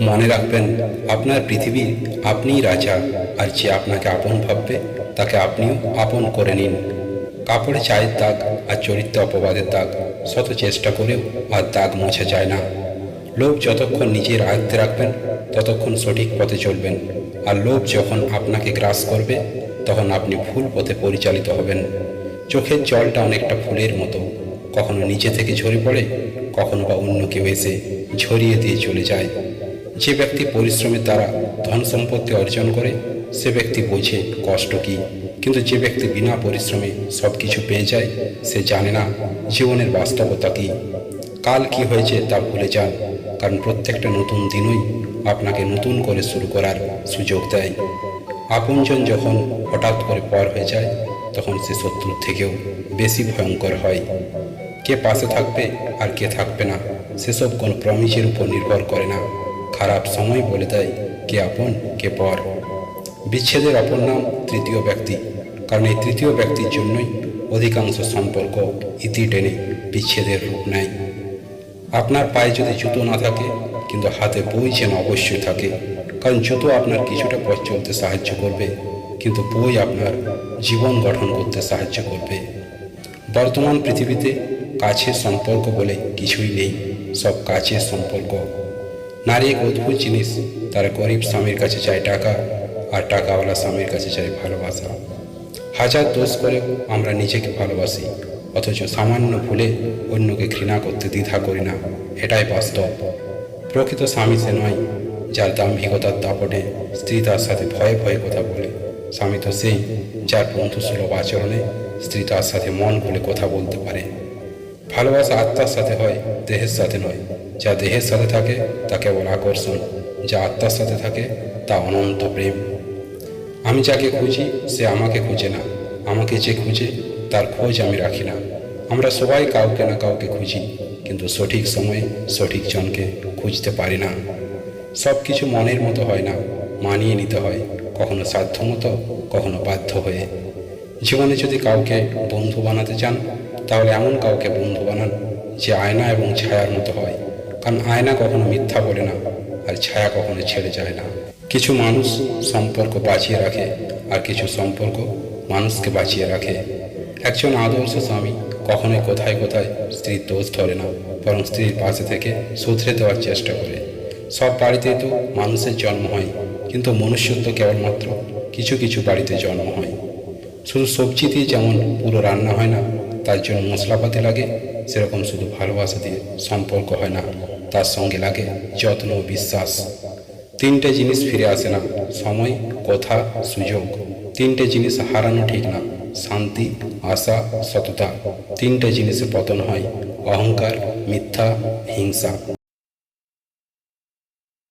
মনে রাখবেন, আপনার পৃথিবী আপনিই রাজা, আর যে আপনাকে আপন ভাববে, তাকে আপনিও আপন করে নিন। কাপড়ে চায়ের দাগ আর চরিত্র অপবাদের দাগ, শত চেষ্টা করেও আর দাগ মোছা যায় না। লোভ যতক্ষণ নিজের আয়ত্তে রাখবেন, ততক্ষণ সঠিক পথে চলবেন। আর লোভ যখন আপনাকে গ্রাস করবে, তখন আপনি ভুল পথে পরিচালিত হবেন। চোখের জলটা অনেকটা ফুলের মতো। কখনো নিচে থেকে ঝরে পড়ে, কখনো বা অন্য কেউ এসে ঝরিয়ে দিয়ে চলে যায়। যে ব্যক্তি পরিশ্রমের দ্বারা ধন সম্পত্তি অর্জন করে, সে ব্যক্তি বোঝে কষ্ট কি। কিন্তু যে ব্যক্তি বিনা পরিশ্রমে সব কিছু পেয়ে যায়, সে জানে না জীবনের বাস্তবতা কী। কাল কি হয়েছে তা ভুলে যান, কারণ প্রত্যেকটা নতুন দিনই আপনাকে নতুন করে শুরু করার সুযোগ দেয়। আপনজন যখন হঠাৎ করে পর হয়ে যায়, তখন সে শত্রুর থেকেও বেশি ভয়ঙ্কর হয়। কে পাশে থাকবে আর কে থাকবে না, সেসব কোনো প্রমিসের উপর নির্ভর করে না। খারাপ সময় বলে দেয় কে আপন, কে পর। বিচ্ছেদের অপর নাম তৃতীয় ব্যক্তি, কারণ এই তৃতীয় ব্যক্তির জন্যই অধিকাংশ সম্পর্ক ইতি টেনে বিচ্ছেদের রূপ নেয়। আপনার পায়ে যদি জুতো না থাকে, কিন্তু হাতে বই যেন অবশ্যই থাকে, কারণ জুতো আপনার কিছুটা পথ চলতে সাহায্য করবে, কিন্তু বই আপনার জীবন গঠন করতে সাহায্য করবে। বর্তমান পৃথিবীতে কাছের সম্পর্ক বলে কিছুই নেই, সব কাছের সম্পর্ক। নারী এক অদ্ভুত জিনিস। তারা গরিব স্বামীর কাছে চায় টাকা আর টাকাওয়ালা স্বামীর কাছে চায় ভালোবাসা। হাজার দোষ করেও আমরা নিজেকে ভালোবাসি, অথচ সামান্য ভুলে অন্যকে ঘৃণা করতে দ্বিধা করি না। এটাই বাস্তব। প্রকৃত স্বামী সে নয়, যার দাম্ভিকতার দাপটে স্ত্রী তার সাথে ভয়ে ভয়ে কথা বলে। স্বামী তো সেই, যার বন্ধু সুলভ আচরণে স্ত্রী তার সাথে মন খুলে কথা বলতে পারে। ভালোবাসা আত্মার সাথে হয়, দেহের সাথে নয়। যা দেহের সাথে থাকে তা কেবল আকর্ষণ। যা আত্মার সাথে থাকে, তা অনন্ত প্রেম। আমি যাকে খুঁজি, সে আমাকে খুঁজে না। আমাকে যে খুঁজে, তার খোঁজ আমি রাখি না। আমরা সবাই কাউকে না কাউকে খুঁজি, কিন্তু সঠিক সময়ে সঠিক জনকে খুঁজতে পারি না। সব কিছু মনের মতো হয় না, মানিয়ে নিতে হয়, কখনো সাধ্য মতো কখনো বাধ্য হয়ে। জীবনে যদি কাউকে বন্ধু বানাতে চান তাহলে এমন কাউকে বন্ধু বানান যে আয়না এবং ছায়ার মতো হয়। কারণ আয়না কখনো মিথ্যা বলে না, আর ছায়া কখনো ছেড়ে যায় না। কিছু মানুষ সম্পর্ক বাঁচিয়ে রাখে, আর কিছু সম্পর্ক মানুষকে বাঁচিয়ে রাখে। একজন আদর্শ স্বামী কখনোই কোথায় কোথায় স্ত্রীর দোষ ধরে না, বরং স্ত্রীর পাশে থেকে শুধরে দেওয়ার চেষ্টা করে। সব বাড়িতেই তো মানুষের জন্ম হয়, কিন্তু মনুষ্যত্ব কেবলমাত্র কিছু কিছু বাড়িতে জন্ম হয়। শুধু সবজি দিয়ে যেমন পুরো রান্না হয় না তার জন্য মশলাপাতি লাগে, সেরকম শুধু ভালোবাসা দিয়ে সম্পর্ক হয় না, তার সঙ্গে লাগে যত্ন বিশ্বাস। তিনটে জিনিস ফিরে আসে না, সময়, কথা, সুযোগ। তিনটে জিনিস হারানো ঠিক না, শান্তি, আশা, সততা। তিনটে জিনিসে পতন হয়, অহংকার, মিথ্যা, হিংসা।